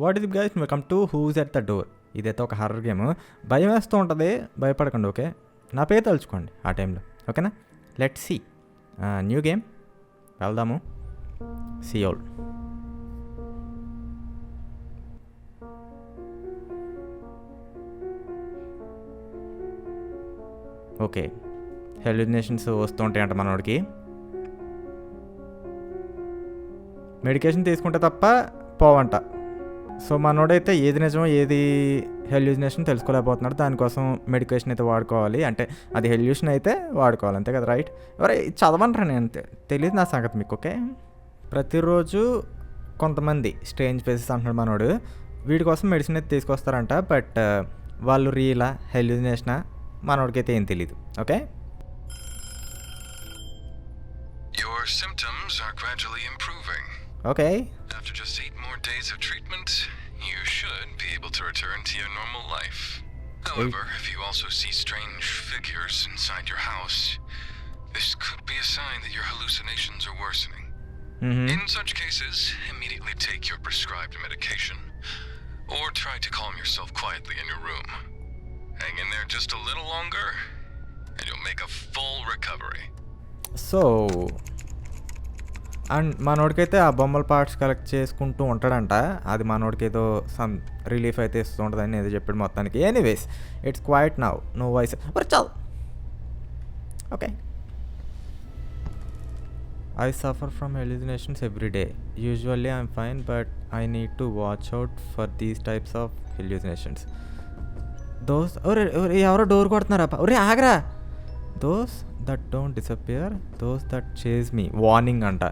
What is guys welcome to who's at the door ఇదైతే ఒక horror game భయం వేస్తూ ఉంటుంది. భయపడకండి ఓకే నా పేరు తలుచుకోండి ఆ టైంలో ఓకేనా లెట్ సి న్యూ గేమ్ వెళ్దాము. సియోల్ ఓకే హెల్యునేషన్స్ వస్తూ ఉంటాయంట మనోడికి. మెడికేషన్ తీసుకుంటే తప్ప పోవంట. సో మనోడైతే ఏది నిజమో ఏది హెల్యూజినేషన్ తెలుసుకోలేకపోతున్నాడు. దానికోసం మెడికేషన్ అయితే వాడుకోవాలి. అంటే అది హెల్యూషన్ అయితే వాడుకోవాలి. అంతే కదా రైట్ ఎవరే చదవనరా నేను అంతే. తెలియదు నా సంగతి మీకు ఓకే? ప్రతిరోజు కొంతమంది స్ట్రేంజ్ ప్లేసెస్ అంటున్నాడు మనోడు. వీడి కోసం మెడిసిన్ అయితే తీసుకొస్తారంట. బట్ uh, వాళ్ళు రియలా హెల్యూజినేషనా మనోడికైతే ఏం తెలియదు okay? Your symptoms are gradually improving. Okay. After just eight more days of treatment, you should be able to return to your normal life. However, if you also see strange figures inside your house, this could be a sign that your hallucinations are worsening. Mm -hmm. In such cases, immediately take your prescribed medication, or try to calm yourself quietly in your room. Hang in there just a little longer, and you'll make a full recovery. So, and మనోడికైతే ఆ బొమ్మల parts collect చేసుకుంటూ ఉంటాడంట. అది మనోడికి ఏదో some relief అయితే ఇస్తూ ఉంటుందని ఏదో చెప్పాడు మొత్తానికి. Anyways it's quite now no voice చాలు. Okay I suffer from hallucinations every day usually I'm fine but I need to watch out for these types of hallucinations those ఎవరో డోర్ కొడుతున్నారా? ఒరే ఆగరా. Those that don't disappear those that chase me warning అంట.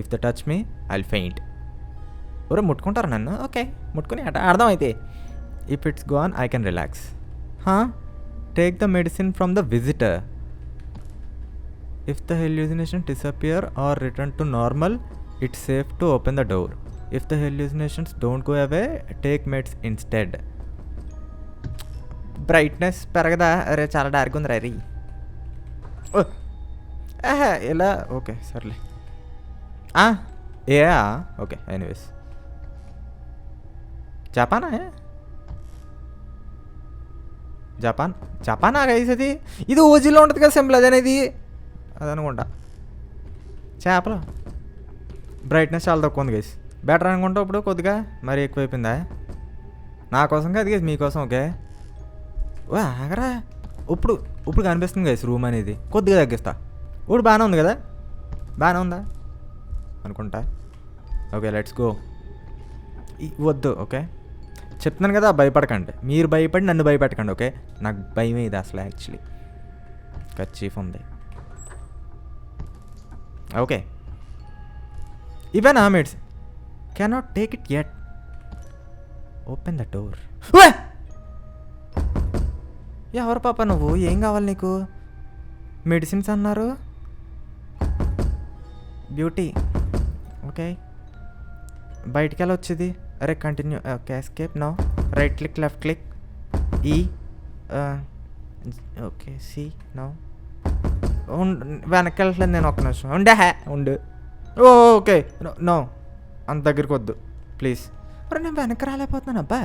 If the touch me I faint ఎవరో ముట్టుకుంటారు నన్ను? Okay ముట్టుకుని అట అర్థం అయితే if it's gone I can relax హా take the medicine from the visitor if the hallucination disappear or return to normal it's safe to open the door if the hallucinations don't go away take meds instead brightness పెరగదా? అరే చాలా dark ఉంది రీ ఇలా okay సర్లే. ఏ okay anyways జపానా Japan జపానా guys అది ఇది ఓజీలో ఉంటుంది కదా సింపుల్ అదేనేది అదనుకుంటా చేపలు బ్రైట్నెస్ చాలా తక్కువ ఉంది గైస్ బెటర్ అనుకుంటా ఇప్పుడు కొద్దిగా మరి ఎక్కువైపోయిందా నా కోసం కాదు గైస్ మీకోసం ఓకే ఓ ఆగరా ఇప్పుడు ఇప్పుడు కనిపిస్తుంది గైస్ రూమ్ అనేది కొద్దిగా తగ్గిస్తా ఇప్పుడు బాగానే ఉంది కదా బాగానే ఉందా అనుకుంటా. ఓకే లెట్స్ గో వద్దు ఓకే? చెప్తున్నాను కదా భయపడకండి. మీరు భయపడి నన్ను భయపెట్టకండి ఓకే? నాకు భయం ఇది అసలు యాక్చువల్లీ కచ్చీఫ్ ఉంది. ఓకే. ఇవేనా meds cannot take it yet open the door ఎవరు పాప నువ్వు? ఏం కావాలి నీకు? మెడిసిన్స్ అన్నారు? Beauty okay. బయటికి వెళ్ళి వచ్చేది అరే continue okay escape no right click left click ఈ ఓకే సి నో వెనక్కి వెళ్ళట్లేదు నేను ఒక్క నిమిషం. ఉండే హ్యా ఉండు. ఓకే. నో అంత దగ్గరికి వద్దు ప్లీజ్ మరి నేను వెనక్కి రాలేకపోతున్నాను అబ్బా.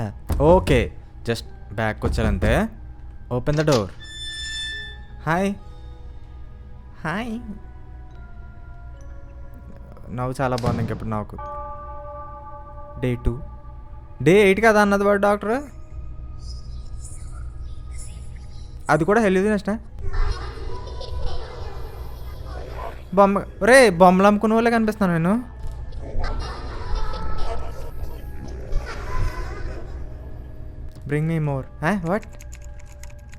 Okay. Just back వచ్చానంతే open the door hi hi నవ్వు చాలా బాగుంది ఇంకెప్పుడు నాకు డే టూ డే ఎయిట్ కదా అన్నది వాడు డాక్టర్? అది కూడా హెల్త్ బొమ్మ రే బొమ్మలు అమ్ముకునే వాళ్ళే కనిపిస్తున్నాను నేను. Bring me more what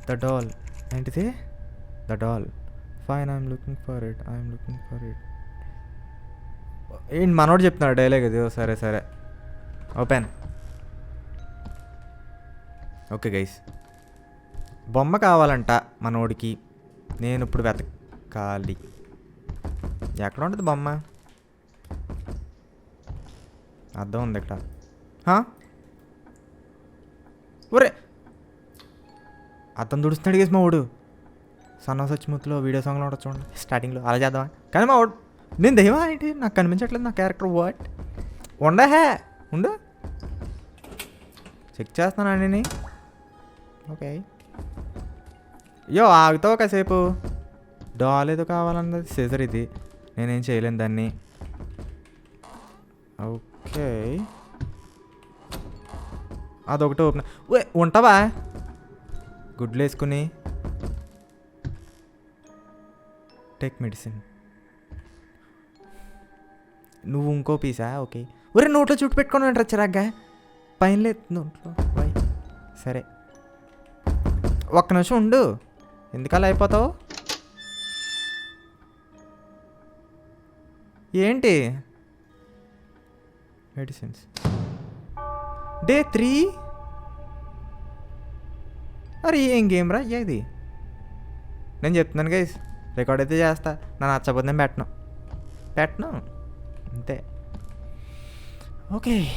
the doll ఏంటిది? The doll fine I'm looking for it I'm looking for it ఏంటి మనోడు చెప్తున్నాడు డైలాగ్ అది ఓ సరే సరే. ఓపెన్ ఓకే గైస్ బొమ్మ కావాలంట మనోడికి. నేను ఇప్పుడు వెతకాలి. ఎక్కడ ఉంటుంది బొమ్మ? అర్థం ఉంది ఇక్కడ. ఒరే! అతను దుడుస్తున్నాడు గేసి మా వాడు సన్న సచ్చిముత్తులో వీడియో సాంగ్లో ఉండొచ్చు చూడండి. స్టార్టింగ్లో అలా చేద్దామా? కానీ మా వాడు నేను దైవా ఏంటి? నాకు కనిపించట్లేదు నా క్యారెక్టర్ వాట్ ఉండ హే? ఉండు. చెక్ చేస్తున్నాను అన్నీని ఓకే యో ఆగుతావు కాసేపు? డాల్ ఏదో కావాలన్నది. సీజర్ ఇది. నేనేం చేయలేను దాన్ని. ఓకే అదొకటి ఓపెన్ ఓ ఉంటావా? గుడ్లు వేసుకుని. టేక్ మెడిసిన్ నువ్వు ఇంకో పీసా? ఓకే. ఒరే నోట్లో చుట్టు పెట్టుకొని ఉంటారు చిరాగ్గా? పైన లేదు. నోట్లో. పై సరే. ఒక్క నిమిషం ఉండు. ఎందుకు అలా అయిపోతావు? ఏంటి? మెడిసిన్స్. Day three? అరే ఏం గేమ్ రా? ఇది నేను చెప్తున్నాను గైస్. రికార్డ్ అయితే చేస్తా. నా నచ్చకపోతే పెట్టను. పెట్టను? Okay.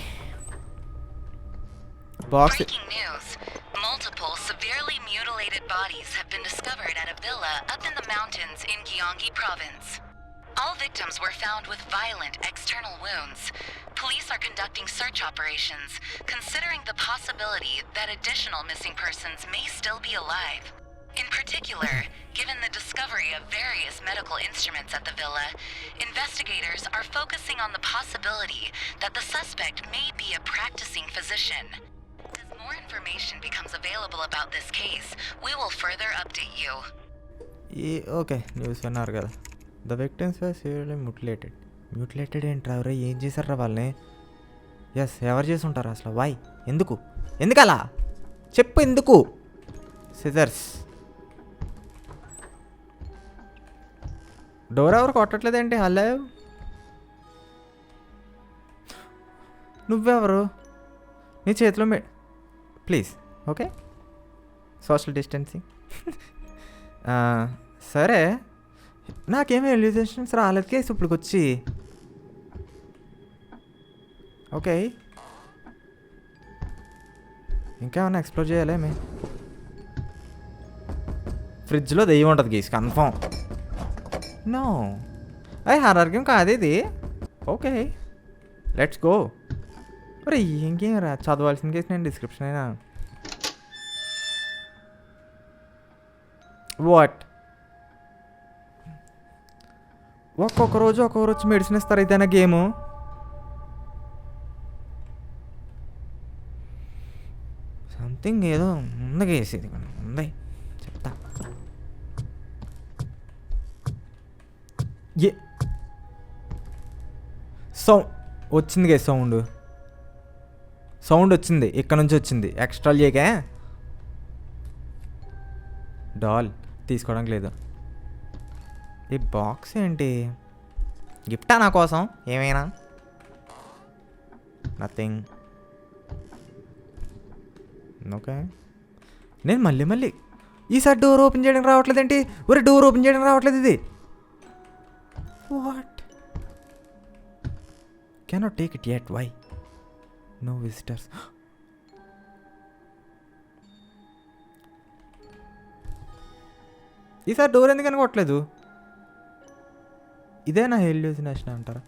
Box Breaking news. Multiple severely mutilated bodies have been discovered at a villa up in the mountains in Gyeonggi province. All victims were found with violent external wounds. Police are conducting search operations, considering the possibility that additional missing persons may still be alive. In particular, given the discovery of various medical instruments at the villa, investigators are focusing on the possibility that the suspect may be a practicing physician. As more information becomes available about this case, we will further update you. ఈ okay news విన్నారు కదా the victims were severely mutilated mutilated ఏంట్రా ఎవరో ఏం చేశారా వాళ్ళని yes ఎవరు చేసి ఉంటారు అసలు వై ఎందుకు ఎందుకలా చెప్పు ఎందుకు సిజర్స్ డోర్ ఎవరు కొట్టట్లేదేంటి హలో నువ్వెవరు? నీ చేతిలో may please okay social distancing సరే. నాకేమీ ఎలిజేషన్స్ రాలేదు. కేసు ఇప్పుడు వచ్చి ఓకే ఇంకేమన్నా ఎక్స్ప్లోర్ చేయాలేమి ఫ్రిడ్జ్లో దెయ్యం ఉంటుంది గీస్ కన్ఫామ్ నో అయ్యి హర్రర్ గేమ్ కాదు ఇది. ఓకే. Let's go. మరి ఇంకేం రా? చదవాల్సిన కేసు నేను డిస్క్రిప్షన్ అయినా. వాట్ ఒక్కొక్క రోజు ఒక్కొక్క రోజు మెడిసిన్ ఇస్తారు ఇదైనా గేము? సంథింగ్ ఏదో ఉంది ఏ. సౌ వచ్చింది కదా సౌండ్. సౌండ్ వచ్చింది ఇక్కడ నుంచి వచ్చింది. ఎక్స్ట్రాల్ చేయకే డాల్ తీసుకోవడానికి లేదు. ఈ బాక్స్ ఏంటి? గిఫ్టా నా కోసం? ఏమైనా? Nothing okay. నేను మళ్ళీ మళ్ళీ ఈసారి డోర్ ఓపెన్ చేయడానికి రావట్లేదు ఏంటి ఒరే డోర్ ఓపెన్ చేయడానికి రావట్లేదు ఇది. Cannot take it yet. Why no visitors ఈసారి డోర్ ఎందుకు అనుకోవట్లేదు? ఇదే నా హెల్యూసినేషన్ అంటారా?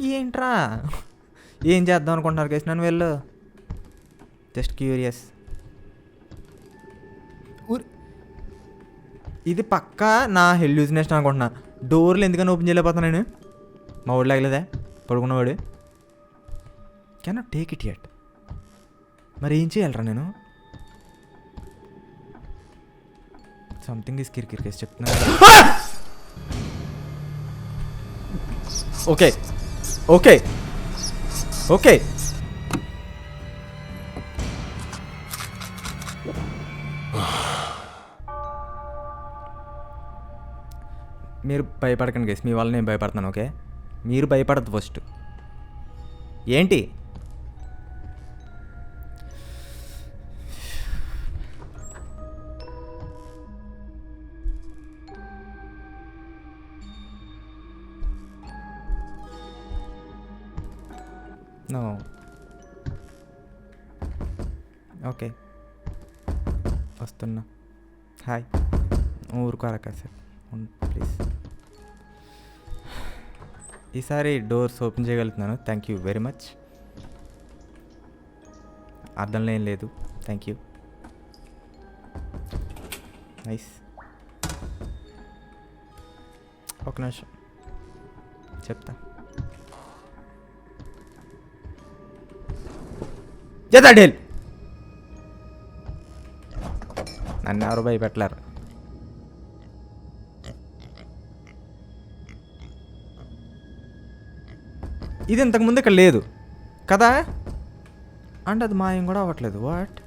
ఏంట్రా? ఏం చేద్దాం అనుకుంటున్నారు కేసు నన్ను వెళ్ళు? జస్ట్ క్యూరియస్ ఇది పక్కా నా హెల్యూజినేషన్ అనుకుంటున్నా. డోర్లు ఎందుకని ఓపెన్ చేయలేకపోతున్నా నేను? మా వాడు లాగలేదా పడుకున్నవాడు. కెన్ టేక్ ఇట్ యట్ మరి ఏం చేయాలరా నేను? సంథింగ్ ఇస్ కిరికిరి కేసు చెప్తున్నాను ఓకే ఓకే ఓకే మీరు భయపడకండి గేస్ మీ వల్ల నేను భయపడుతున్నాను ఓకే మీరు భయపడద్దు ఫస్ట్ ఏంటి? నో ఓకే వస్తున్నా. హాయ్ ఊరుకోరా కాసేపు. ప్లీజ్ ఈసారి డోర్స్ ఓపెన్ చేయగలుగుతున్నాను. థ్యాంక్ యూ వెరీ మచ్ అర్థం ఏం లేదు. థ్యాంక్ యూ నైస్ ఒక నిమిషం. చెప్తా. చేద్దా డేల్. నన్ను ఎవరు భయపెట్టలేరు. ఇది ఇంతకుముందు ఇక్కడ లేదు. కదా? అంటే అది మాయం కూడా అవ్వట్లేదు. వాట్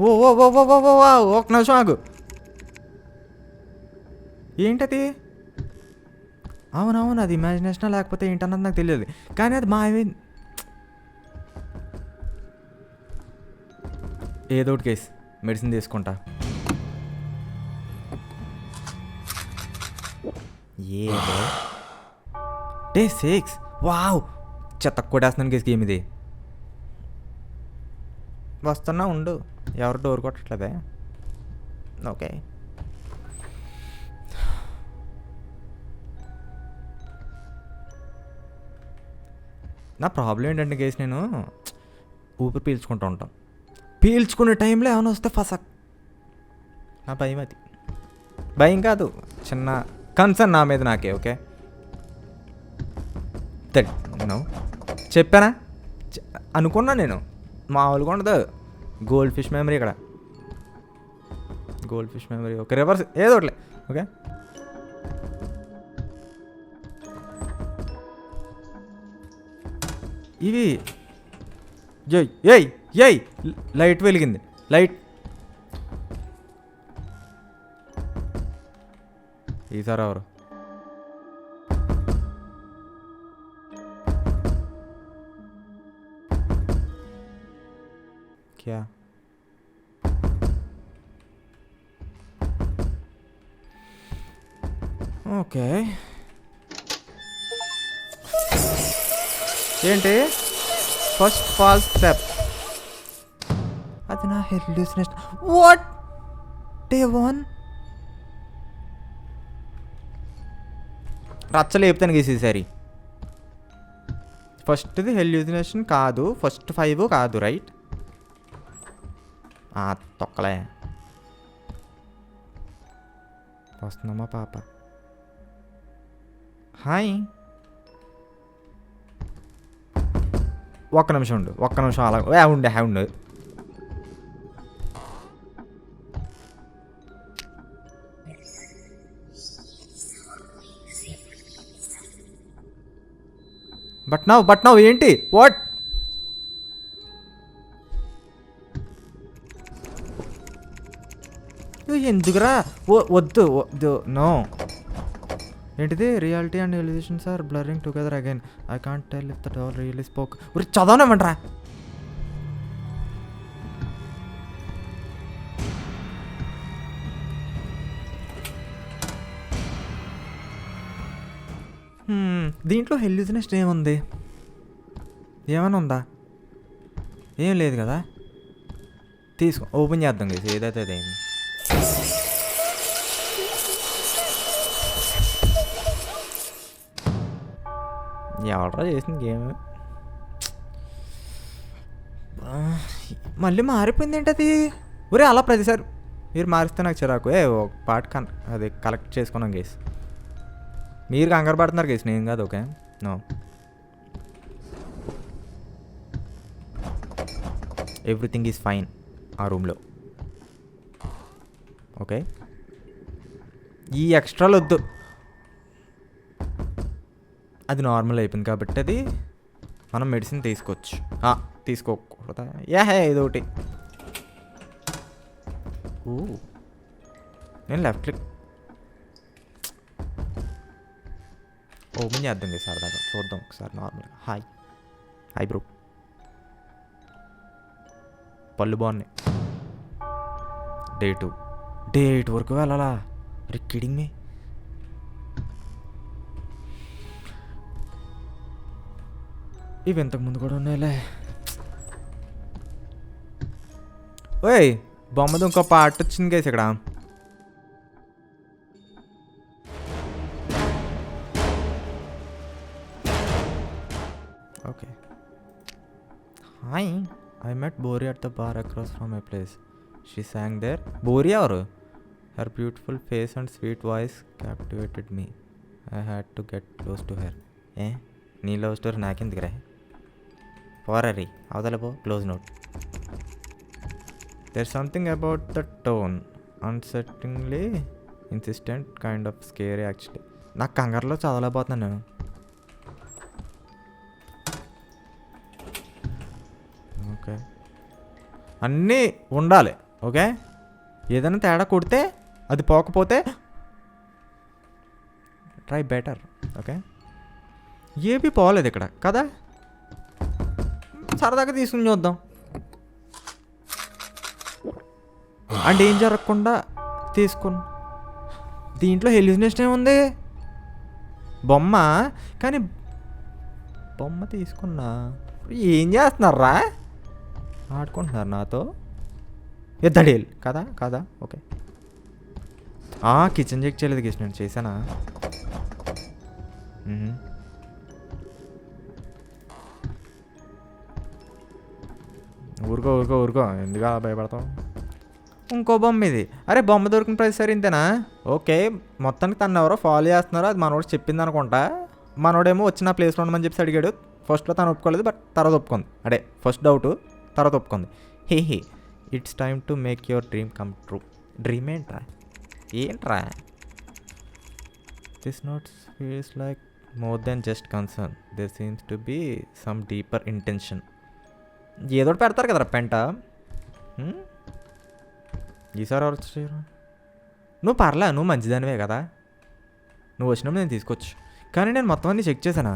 ఓ ఓ ఓ ఓ ఓ ఓ ఓ, ఒక నిమిషం ఆగు. ఏంటది? అవునవును అది ఇమాజినేషన్ లేకపోతే ఏంటన్నది నాకు తెలియదు. కానీ అది మాయమైంది. ఏదో ఒకటి కేసు మెడిసిన్ తీసుకుంటా. ఏ డే సిక్స్ వావ్! చెత్త కొట్టేస్తున్నాను గేస్ గేమ్ ఇది. వస్తున్నా ఉండు. ఎవరు డోర్ కొట్టట్లేదే? ఓకే నా ప్రాబ్లం ఏంటంటే గేస్ నేను ఊపిరి పీల్చుకుంటూ ఉంటాను పీల్చుకునే టైంలో ఏమైనా వస్తే ఫసక్. నా భయం అది. భయం కాదు. చిన్న కన్సర్న్ నా మీద నాకే ఓకే నో చెప్పానా? అనుకున్నా నేను. మామూలుగా ఉండదు. గోల్డ్ ఫిష్ మెమరీ ఇక్కడ. Gold fish memory okay reverse ఏదో ఒకటి ఓకే ఇవి. ఏయ్ ఏయ్ ఏయ్. లైట్ వెలిగింది. లైట్. ఈసారి ఎవరు? क्या ఓకే ఏంటి? ఫస్ట్ ఫాల్ స్టెప్ అది నా హెల్యూసినేషన్ వాట్ డే వన్ రచ్చలేపుతాను గీసేసారి ఫస్ట్ది హెల్యూసినేషన్ కాదు. ఫస్ట్ ఫైవ్ కాదు రైట్ తొక్కలే వస్తుందమ్మా పాప హాయ్ ఒక్క నిమిషం ఉండు ఒక్క నిమిషం అలా ఏ, ఉండే హా ఉండు. బట్ నవ్ బట్ నవ్ ఏంటి? వాట్ ఎందుకురా? ఓ వద్దు వద్దు. నో. ఏంటిది? Reality and hallucinations are blurring together again I can't tell if that all really spoke ఉరి చదవనేమంటరా దీంట్లో హెల్యూజినెస్ట్ ఏముంది? ఏమైనా ఉందా ఏం లేదు కదా? తీసుకో ఓపెన్ చేద్దాం కదా ఏదైతే అదేంది. ఎవడరా చేసిన గేమ్ మళ్ళీ మారిపోయింది ఏంటది ఒరే అలా ప్రతిసారి మీరు మారిస్తే నాకు చిరాకు ఏ ఒక పాట కన్ అది కలెక్ట్ చేసుకున్నాం గేస్ మీరు కంగారు పడుతున్నారు గేస్ నేను కాదు okay no everything is fine ఆ రూమ్లో ఓకే ఈ ఎక్స్ట్రాలు వద్దు అది నార్మల్ అయిపోయింది కాబట్టి అది మనం మెడిసిన్ తీసుకోవచ్చు. తీసుకోకూడదా? యా హే ఇది ఒకటి ఊ. నేను లెఫ్ట్ క్లిక్ ఓపెన్ చేద్దాం కదా దాకా చూద్దాం ఒకసారి నార్మల్గా హాయ్ హాయ్ బ్రో పళ్ళు బాగున్నాయి. డే టూ డే ఎయిట్ వరకు వెళ్ళాలా? రిక్కిడింగ్ మీ ఇవి ఇంతకు ముందు కూడా ఉన్నాయిలే. ఓయ్ బొమ్మది ఇంకో పాట వచ్చింది కేసు ఇక్కడ. Okay. Hi I met Bori at the bar across from my place she sang there Bori ఎవరు? Her beautiful face and sweet voice captivated me I had to get close to her ఏ నీ love story నాకెందుకురా? పోరరి అవతలపో close note there something about the tone unsettlingly insistent kind of scare actually నాకు కంగారులో చదవలేకపోతున్నాను. నేను okay అన్నీ ఉండాలి okay ఏదైనా తేడా కొడితే అది పోకపోతే ట్రై బెటర్ ఓకే ఏబీ పోలేదు ఇక్కడ కదా? సరదాగా తీసుకుని చూద్దాం. అంటే ఏం జరగకుండా తీసుకుని. దీంట్లో హెల్యూజినేషన్ ఏముంది? బొమ్మ? కానీ బొమ్మ తీసుకున్నా. ఏం చేస్తున్నారా? ఆడుకుంటున్నారు నాతో. ఎద్దడేలు కదా? కదా? ఓకే. కిచెన్ చెక్ చేయలేదు కిచెన్ చేశానా? ఊరుకో ఊరుకో ఊరుకో. ఎందుకు అలా భయపడతావు? ఇంకో బొమ్మ ఇది. అరే బొమ్మ దొరికిన ప్రతిసారి ఇంతేనా? ఓకే మొత్తానికి తను ఎవరో ఫాలో చేస్తున్నారో అది మనోడు చెప్పింది అనుకుంటా. మనోడేమో వచ్చిన ప్లేస్లో ఉండమని చెప్పి అడిగాడు. ఫస్ట్లో తను ఒప్పుకోలేదు బట్ తర్వాత ఒప్పుకుంది. అడే ఫస్ట్ డౌట్ తర్వాత ఒప్పుకుంది. Hey hey it's time to make your dream come true dream ఏంట్రా? ఏంట్రా? This notes feels like more than just concern they seems to be some deeper intention ఏదో ఒకటి పెడతారు కదరా పెంట. ఈసారి ఎవరు వచ్చారు? నువ్వు పర్లే నువ్వు మంచిదానివే కదా. నువ్వు వచ్చినప్పుడు నేను తీసుకోవచ్చు కానీ నేను మొత్తం అన్ని చెక్ చేశానా?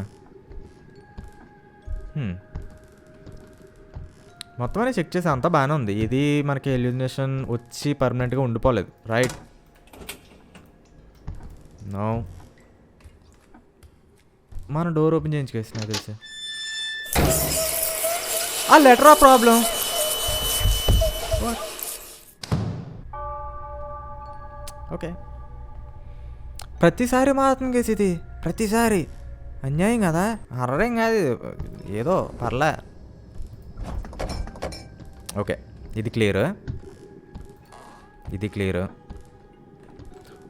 మొత్తం అన్ని చెక్ చేసా అంతా బాగానే ఉంది. ఇది మనకి ఎల్యూమినేషన్ వచ్చి పర్మనెంట్గా ఉండిపోలేదు. రైట్ నో మన డోర్ ఓపెన్ చేయించుకేసి నాకు తెలిసి. ఆ లెటర్ ఆ ప్రాబ్లం? ఓకే. ప్రతిసారి మాత్రం కేసు ఇది ప్రతిసారి. అన్యాయం కదా? అర్రేం కాదు. ఏదో పర్లే. ఓకే. ఇది క్లియర్. ఇది క్లియర్.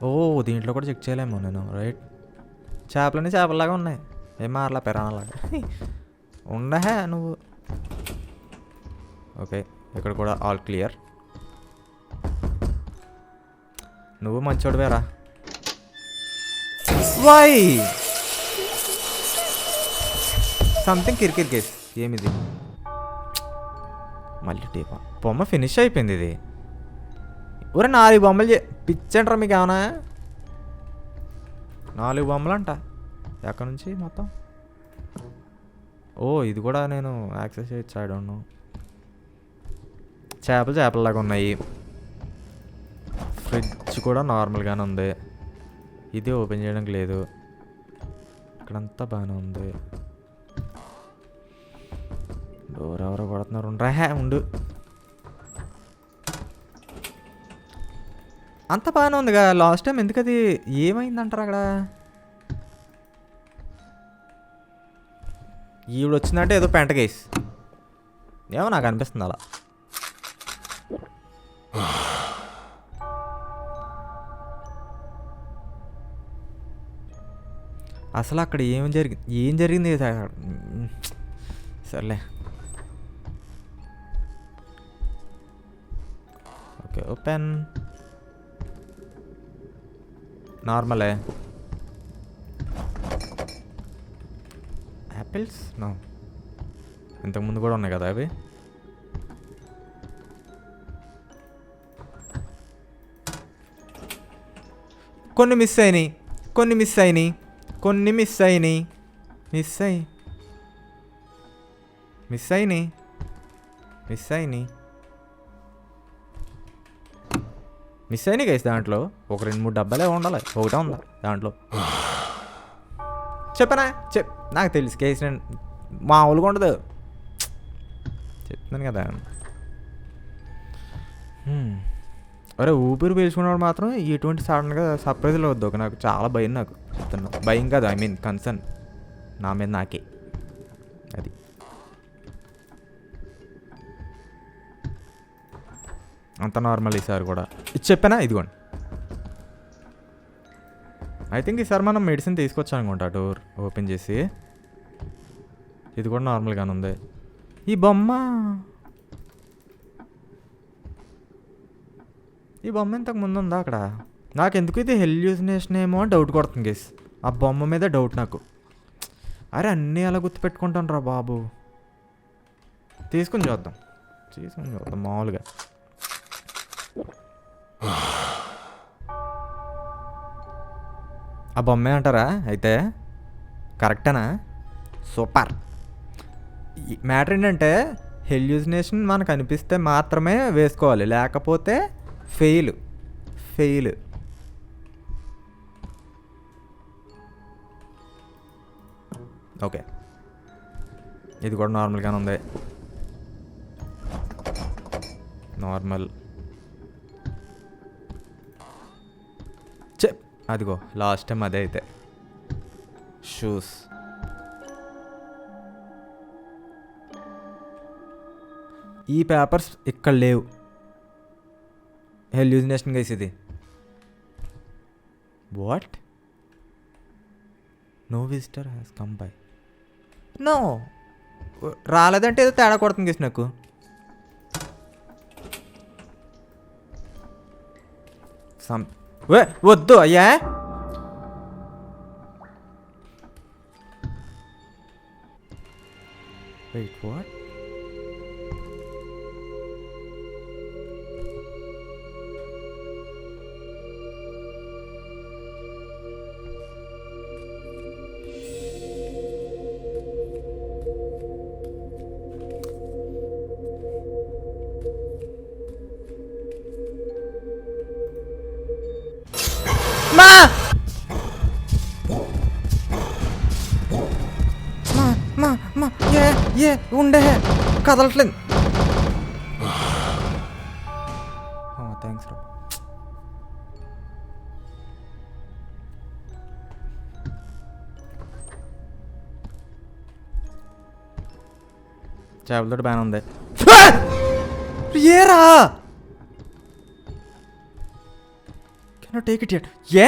ఓ దీంట్లో కూడా చెక్ చేయలేము నేను. రైట్. చేపలన్నీ చేపల్లాగా ఉన్నాయి. ఏం మారలా? పెరానలాగా ఉండహే నువ్వు? ఓకే ఇక్కడ కూడా ఆల్ క్లియర్. నువ్వు మంచోడువేరా వై సంథింగ్ కిరికిరి కేస్. ఏమిది? మళ్ళీ టీపా. బొమ్మ ఫినిష్ అయిపోయింది ఇది. ఒరే నాలుగు బొమ్మలు చే పిచ్చంటారా మీకు ఏమన్నా నాలుగు బొమ్మలు అంట ఎక్కడి నుంచి మొత్తం? ఓ ఇది కూడా నేను యాక్సెస్ చేయొచ్చు? ఐ డోంట్ నో చేపలు చేపలలాగా ఉన్నాయి. ఫ్రిడ్జ్ కూడా నార్మల్గానే ఉంది. ఇది ఓపెన్ చేయడానికి లేదు. ఇక్కడంతా బాగానే ఉంది. డోర్ ఎవరో కొడుతున్నారు. ఉండరా హే ఉండు. అంత బాగానే ఉందిగా. లాస్ట్ టైం ఎందుకు అది ఏమైందంటారు అక్కడ? ఈవిడ వచ్చిందంటే ఏదో పెంటకేస్ ఏమో నాకు అనిపిస్తుంది అలా. అసలు అక్కడ ఏం జరిగింది ఏం జరిగింది సర్లే. Okay open. నార్మలే. Apples no. ఇంతకుముందు కూడా ఉన్నాయి కదా అవి? కొన్ని మిస్ అయినాయి. కొన్ని మిస్ అయినాయి. కొన్ని మిస్ అయినాయి. మిస్ అయి మిస్ అయినాయి. మిస్ అయినాయి. మిస్ అయినాయి గైస్ దాంట్లో. ఒక రెండు మూడు డబ్బాలే ఉండాలి. ఒకటే ఉందా దాంట్లో. చెప్పనా? చెప్. నాకు తెలుసు కేసు నేను మామూలుగా ఉండదు. చెప్తున్నాను కదా. Hmm. అరే ఊపిరి పీల్చుకున్నవాడు మాత్రం ఎటువంటి సడన్గా సర్ప్రైజ్లు వద్దు. నాకు చాలా భయం నాకు చెప్తున్నా. భయం కాదు ఐ మీన్ కన్సర్న్ నా మీద నాకే. అది. అంత నార్మల్ ఈసారి కూడా. ఇది చెప్పానా? ఇదిగోండి. ఐ థింక్ ఈసారి మనం మెడిసిన్ తీసుకొచ్చాం అనుకుంటా డోర్ ఓపెన్ చేసి. ఇది కూడా నార్మల్గానే ఉంది. ఈ బొమ్మ. ఈ బొమ్మ ఇంతకు ముందు ఉందా అక్కడ? నాకు ఎందుకు ఇది హెల్యూసినేషన్ ఏమో అని డౌట్ కొడుతుంది గేస్ ఆ బొమ్మ మీద డౌట్ నాకు. అరే అన్నీ అలా గుర్తుపెట్టుకుంటాను రా బాబు. తీసుకుని చూద్దాం. తీసుకుని చూద్దాం మామూలుగా. ఆ బొమ్మే అంటారా అయితే? కరెక్టేనా సూపర్ మ్యాటర్ ఏంటంటే హెల్యూజినేషన్ మనకు అనిపిస్తే మాత్రమే వేసుకోవాలి. లేకపోతే ఫెయిల్ ఫెయిల్. ఓకే. ఇది కూడా నార్మల్గానే ఉంది. నార్మల్. చెప్. అదిగో లాస్ట్ టైం అదే అయితే. షూస్. ఈ పేపర్స్ ఇక్కడ లేవు. హెల్యూజినేషన్ గైస్ ఇది. What no visitor has come by no రాలేదంటే ఏదో తేడా కొడుతుంది గేసి నాకు. సమ్ వద్దు అయ్యా. Wait what కదలట్లేదు. థ్యాంక్స్ రా. చేపలతో బాగానే ఉంది. ఏరా? కెన్ టేక్ ఇట్ యట్ ఏ?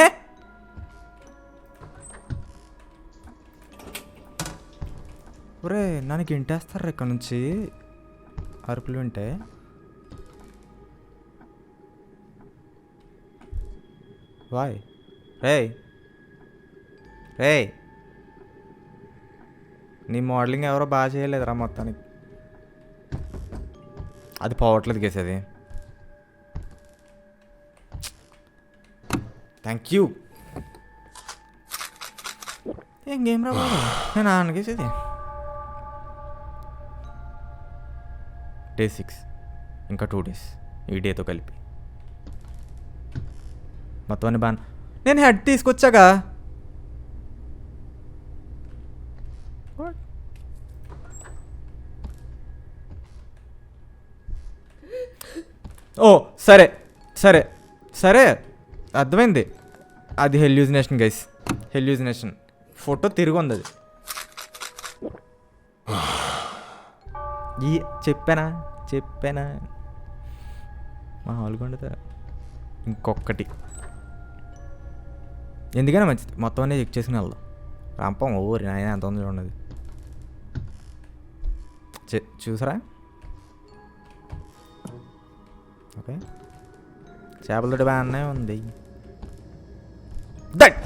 ఒరే నన్ను ఇంటేస్తారు ఇక్కడ నుంచి? అరుపులు వింటే. వాయ్. రే రే నీ మోడలింగ్ ఎవరో బాగా చేయలేదురా మొత్తానికి. అది పోవట్లేదు గేసేది అది. థ్యాంక్ యూ ఏం గేమ్ రా బాబు? నేను ఆనకేసేది డే సిక్స్ ఇంకా టూ డేస్ ఈ డేతో కలిపి. మొత్తం అన్ని బాగా నేను హెడ్ తీసుకొచ్చాగా. ఓ సరే సరే సరే అర్థమైంది. అది హెల్యూజినేషన్ గైస్ హెల్యూజినేషన్ ఫోటో తిరిగి ఉంది అది. Ah. ఈ చెప్పానా చెప్పానా మా హాల్గొండదా ఇంకొకటి ఎందుకైనా మంచిది మొత్తం అన్నీ చెక్ చేసుకుని వెళ్దాం రంపం ఓరి నాయన ఎంత ఉంది చూడండి చూసారా ఓకే చేపలతోటి బాగానే ఉంది దట్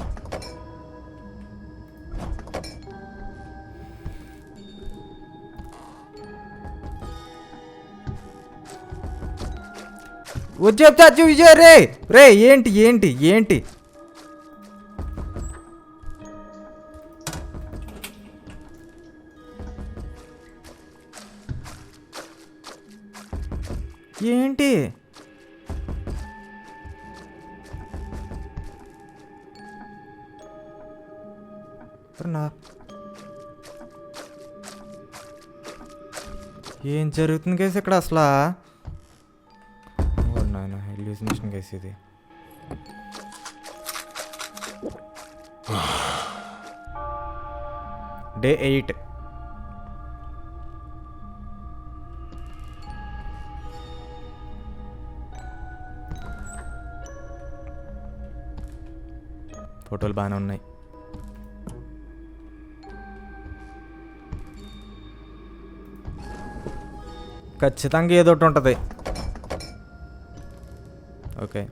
వచ్చేప్తా విజయ్ రే రే ఏంటి ఏంటి ఏంటి? ఏంటి? ఏం జరుగుతుంది కేసు ఇక్కడ అసలు? హాలుసినేషన్ గైస్ ఇది డే ఎయిట్ ఫోటోలు బాగానే ఉన్నాయి. ఖచ్చితంగా ఏదో ఒకటి ఉంటుంది. ఓకే.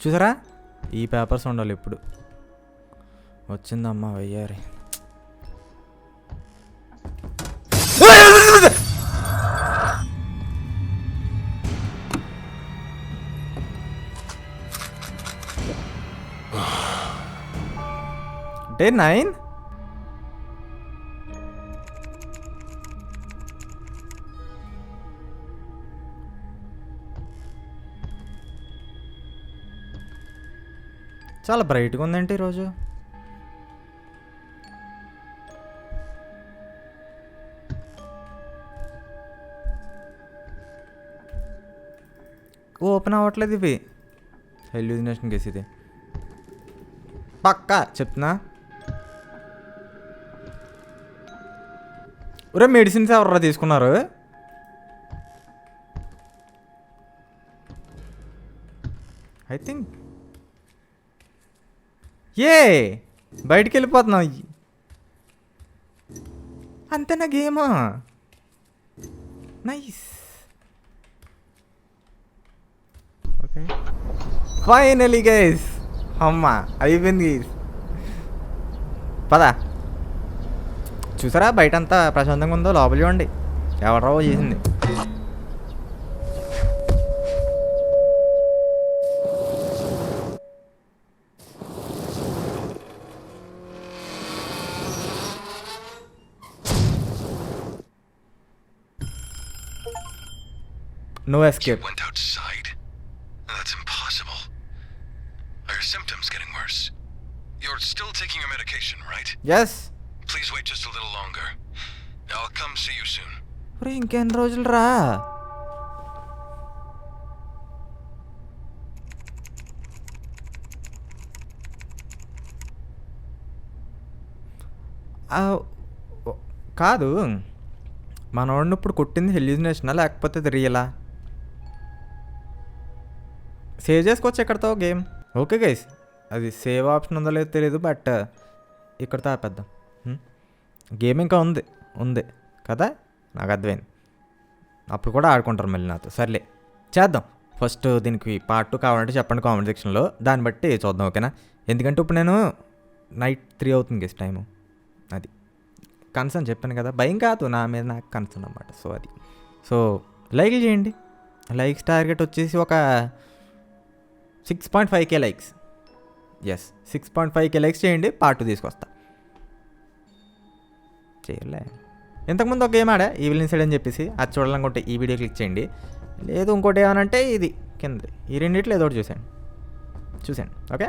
చూసారా? ఈ పేపర్స్ ఉండాలి ఇప్పుడు. వచ్చిందమ్మా వెయ్యారి డే నైన్? చాలా బ్రైట్గా ఉందంటే ఈరోజు. ఓపెన్ అవ్వట్లేదు ఇవి. హెల్యూజినేషన్ కేసు ఇది. పక్కా చెప్తున్నా. ఒరే మెడిసిన్స్ ఎవర్రా తీసుకున్నారు? ఐ థింక్ ఏ బయటికి వెళ్ళిపోతున్నావు అంతేనా గేమా? నైస్. ఓకే. Finally guys. అమ్మా అయిపోయింది గైస్. పదా. చూసారా బయట అంతా ప్రశాంతంగా ఉందో? లోపల చూడండి ఎవరో చేసింది. No You escape went outside? That's impossible. Are your symptoms getting worse? You're still taking your medication, right? Yes Please wait just a little longer. I'll come see you soon. ఒరే ఇంకెన్ని రోజులు రా కాదు మనోడిని ఇప్పుడు కొట్టింది హెల్యూజినేషనా లేకపోతే రియలా సేవ్ చేసుకోవచ్చు ఎక్కడితో? గేమ్ ఓకే గైస్ అది సేవ్ ఆప్షన్ ఉందో లేదో తెలియదు బట్ uh, ఇక్కడతో ఆపేద్దాం. Hmm? గేమ్ ఇంకా ఉంది ఉంది కదా? నాకు అర్థమైంది. అప్పుడు కూడా ఆడుకుంటారు మళ్ళీ నాతో. సర్లే చేద్దాం. ఫస్ట్ దీనికి పార్ట్ టూ కావాలంటే చెప్పండి కామెంట్ సెక్షన్లో దాన్ని బట్టి చూద్దాం ఓకేనా ఎందుకంటే ఇప్పుడు నేను నైట్ త్రీ అవుతుంది గెస్ టైము అది. కన్సర్న్ చెప్పాను కదా? భయం కాదు. నా మీద నాకు కన్సర్న్ అనమాట సో అది. సో లైక్ చేయండి. లైక్స్ టార్గెట్ వచ్చేసి ఒక six point five K likes yes six point five K likes చేయండి పార్ట్ టూ తీసుకొస్తా. చేయలే. ఇంతకుముందు ఒక గేమ్ ఆడా? ఈవిల్ ఇన్సైడ్ అని చెప్పేసి. అది చూడాలనుకుంటే ఈ వీడియో క్లిక్ చేయండి. లేదు ఇంకోటి ఏమనంటే ఇది కింద ఈ రెండిట్లో ఏదో ఒకటి చూసాను చూసాను ఓకే?